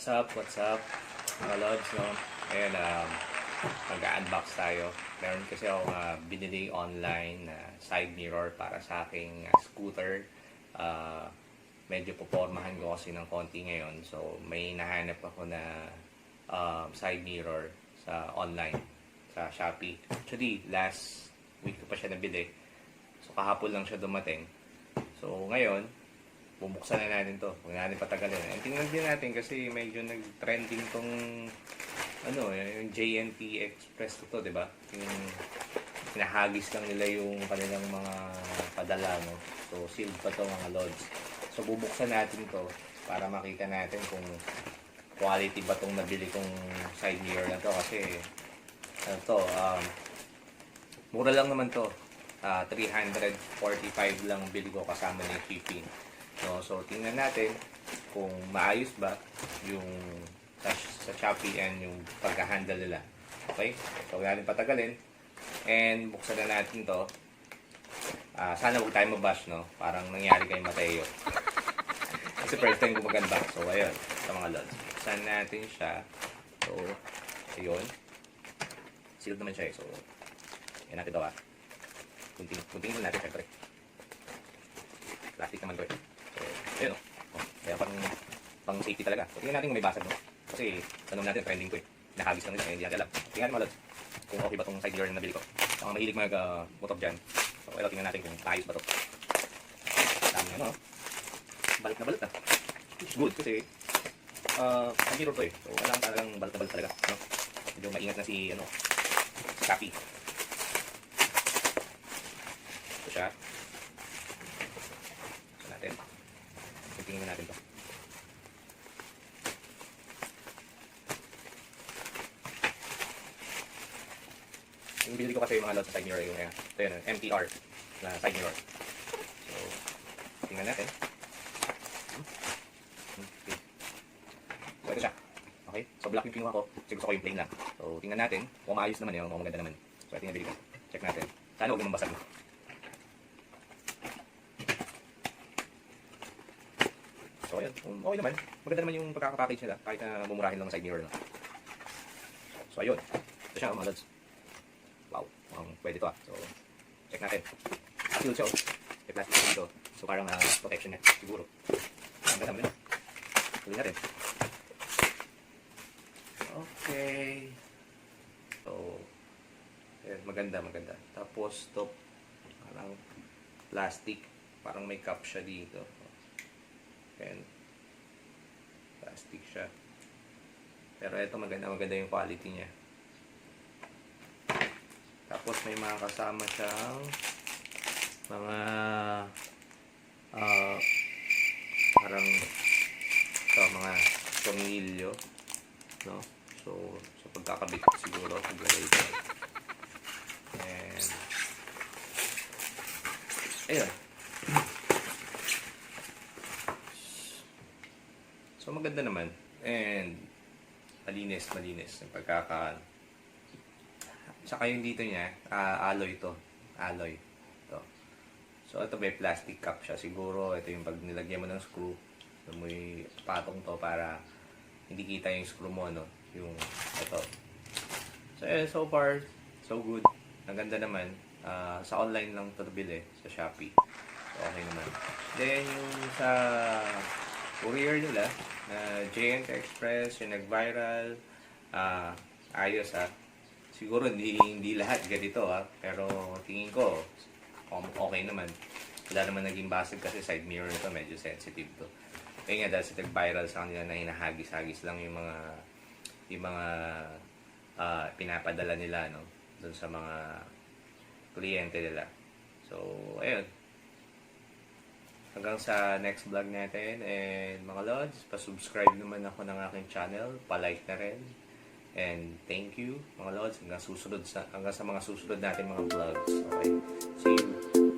What's up? What's up? Mga Lods, no? Ngayon, um, mag-unbox tayo. Meron kasi ako uh, binili online na side mirror para sa aking uh, scooter. Uh, medyo popormahan ko kasi ng konti ngayon. So, may nahanap ako na um, side mirror sa online, sa Shopee. Actually, last week ko pa siya nabili. So, kahapon lang siya dumating. So, ngayon, bubuksan na natin to. Huwag natin patagalin. And tingnan din natin kasi medyo nag-trending tong ano, yung JNT Express to, to di ba? Yung pinahagis lang nila yung kanilang mga padala, no? So, sealed pa to mga lods. So, bubuksan natin to para makita natin kung quality ba tong nabili kong side mirror na to kasi ano to, um, mura lang naman to. Ah, 345 lang bili ko kasama ng shipping. No, so tingnan natin kung maayos ba yung sa, sa Shopee and yung pagka-handle nila. Okay? So huwag natin patagalin. And buksan na natin to. Ah, sana huwag tayo mabash, no? Parang nangyari kay Mateo. Kasi first time ko. So ayun, sa mga lods. Buksan natin siya. So, ayun. Sealed naman siya eh. So, yan to ah. Kunting, kunting natin syempre. Plastic naman to eh. So, ayun oh. kaya pang, pang safety talaga. So, tingnan natin kung may basag no. Kasi, tanong natin, trending to eh. Nakagis lang nila, eh, hindi natin alam. Tingnan mga lods. Kung okay ba tong side mirror na nabili ko. Mga mahilig mag uh, motor dyan. So, ito tingnan natin kung ayos ba to. Dami ano, oh. Balik na balik na. It's good kasi uh, ang mirror to eh. So, kang talagang balik na balik talaga. No? Medyo maingat na si, ano, si Shopee. Ito siya. Ito natin. Tingnan natin to. Yung binili ko kasi yung mga lots sa side mirror yung uh, ito yun, MTR na side mirror. So, tingnan natin. Okay. So, ito siya. Okay? So, black yung kinuha ko. Kasi gusto ko yung plain lang. So, tingnan natin kung maayos naman yun, kung maganda naman. So, ito yung nabili ko. Check natin. Sana huwag naman basag. So, ayun. Um, okay naman. Maganda naman yung pagkakapackage nila. Kahit na mumurahin lang ang side mirror lang. So, ayun. Ito siya, mga lods. Wow. Mukhang pwede to ah. So, check natin. Sealed siya oh. May plastic dito. So, parang uh, protection niya. Siguro. Ang ganda naman. Tuloy natin. Okay. So, ayan, maganda, maganda. Tapos, to, parang plastic. Parang may cup siya dito. Ayan. Plastic siya. Pero ito maganda, maganda yung quality niya. Tapos may mga kasama siyang mga ah parang ito, mga tornilyo. No? So, sa pagkakabit siguro, paglagay ito. And, ayun. So, maganda naman. And, malinis, malinis. Yung pagkaka, Tsaka yung dito niya, ah, alloy to. Alloy. To. So, ito may plastic cup siya. Siguro, ito yung pag nilagyan mo ng screw, may patong to para hindi kita yung screw mo, no? Yung, ito. So, eh, so far, so good. Ang ganda naman. Ah, sa online lang to bili, sa Shopee. So, okay naman. Then, yung sa courier nila, na JNT Express, yung nag-viral, ah, ayos ah. Siguro hindi hindi lahat ganito ah. Pero tingin ko um, okay naman. Wala naman naging basag kasi side mirror ito medyo sensitive to. Kaya nga dahil sa nag-viral sa kanila na hinahagis-hagis lang yung mga yung mga ah, pinapadala nila no? Doon sa mga kliyente nila. So ayun hanggang sa next vlog natin and mga lods pa-subscribe naman ako ng aking channel pa-like na rin And thank you mga lods hanggang susunod sa hanggang sa mga susunod natin mga vlogs. Okay. See you.